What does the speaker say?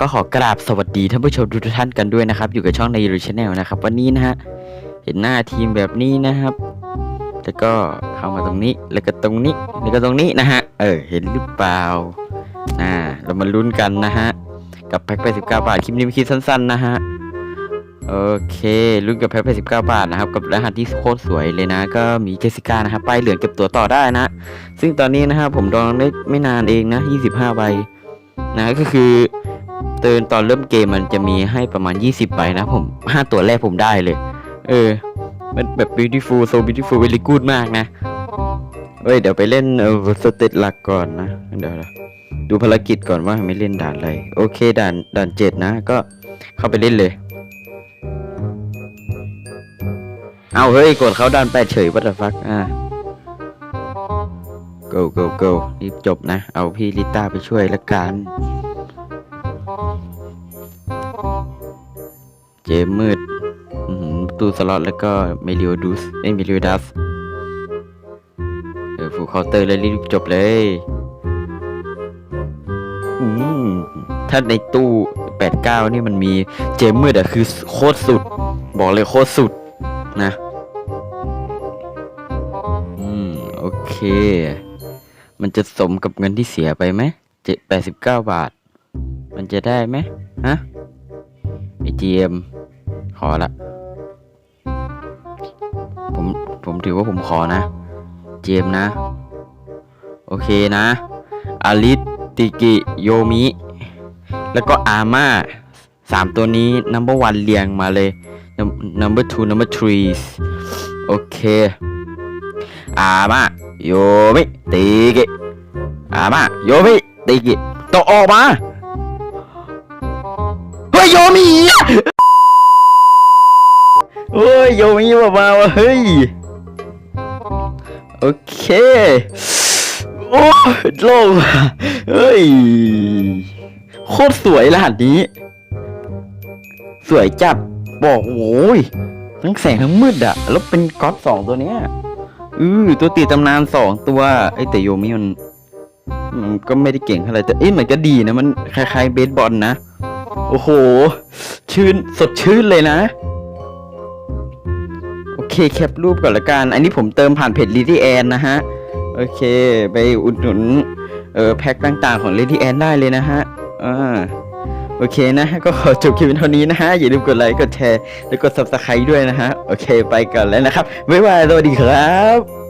ก็ขอกราบสวัสดีท่านผู้ชมทุกท่านกันด้วยนะครับ อยู่กับช่องในยูชาแนลนะครับ วันนี้นะฮะเห็นหน้าทีมแบบนี้นะครับ แล้วก็เข้ามาตรงนี้แล้วก็ตรงนี้แล้วก็ตรงนี้นะฮะเออเห็นหรือเปล่าอ่าเรามาลุ้นกันนะฮะกับแพ็ค89บาทคลิปนี้เป็นคลิปสั้นๆนะฮะโอเคลุ้นกับแพ็ค89 บาทนะครับ กับรหัสที่โคตรสวยเลยนะ ก็มีเจสิก้านะครับป้ายเหลืองเก็บตัวต่อได้นะ ซึ่งตอนนี้นะครับผมดองได้ไม่นานเองนะ 25 ใบนะก็คือ ตือนตอนเริ่มเกมมันจะมีให้ประมาณ 20ใบนะผม 5 ตัวแรกผมได้เลย เออ มันแบบ beautiful so beautiful very good มากนะ เฮ้ย เดี๋ยวไปเล่นเออสเตตหลักก่อนนะ เดี๋ยวดูภารกิจก่อนว่าไม่เล่นด่านอะไร โอเคด่านด่านเจ็ดนะ ก็เข้าไปเล่นเลย เอาเฮ้ย กดเขาด่านแปดเฉย what the fuck อ่า go go go รีบจบนะ เอาพี่ลิต้าไปช่วยละกัน เจมมืดอื้สล็อตแล้วก็เมลิโอดูสเอ้ยเมลิโอดัสเออฟูเคาน์เตอร์เลยรีบจบเลยอืมถ้าในตู้ 89 นี่มันมีเจมมืดอะคือโคตรสุด บอกเลยโคตรสุดนะอืมโอเค มันจะสมกับเงินที่เสียไปไหมเจ็ดแปดสิบเก้าบาท มันจะได้ไหมฮะไอจีเอ็มขอละผมผมถือว่าผมขอนะ เจมนะ โอเคนะอาริสติกิโยมิ แล้วก็อาม่าสามตัวนี้ number one เรียงมาเลย number two number three โอเค อาม่าโยมิติกิอาม่าโยมิติกิตวออกมา ฮ้ยโยมิอะเฮ้ยโยมิออกมาวะเฮ้ยโอเคโอ้โล่งเฮ้ยโคตรสวยรหัสนี้ สวยจัดบอกโอ้ยทั้งแสงทั้งมืดอะแล้วเป็นก๊อตสองตัวเนี้ยอือตัวตีตำนานสองตัวไอแต่โยมิมันมันก็ไม่ได้เก่งเท่าไหร่แต่เอ้ยมันก็ดีนะมันคล้ายๆเบสบอลนะ โอ้โห ชื่นสดชื่นเลยนะ โอเคแคปรูปก่อนละกัน อันนี้ผมเติมผ่านเพจ Lady Ann นะฮะ โอเค ไปอุดหนุนเออแพ็คต่างๆของ Lady Ann ได้เลยนะฮะ อ่าโอเคนะ ก็ขอจบคลิปเท่านี้นะฮะ อย่าลืมกดไลค์ กดแชร์ แล้วกด subscribe ด้วยนะฮะ โอเค ไปก่อนแล้วนะครับ บ๊ายบาย สวัสดีครับ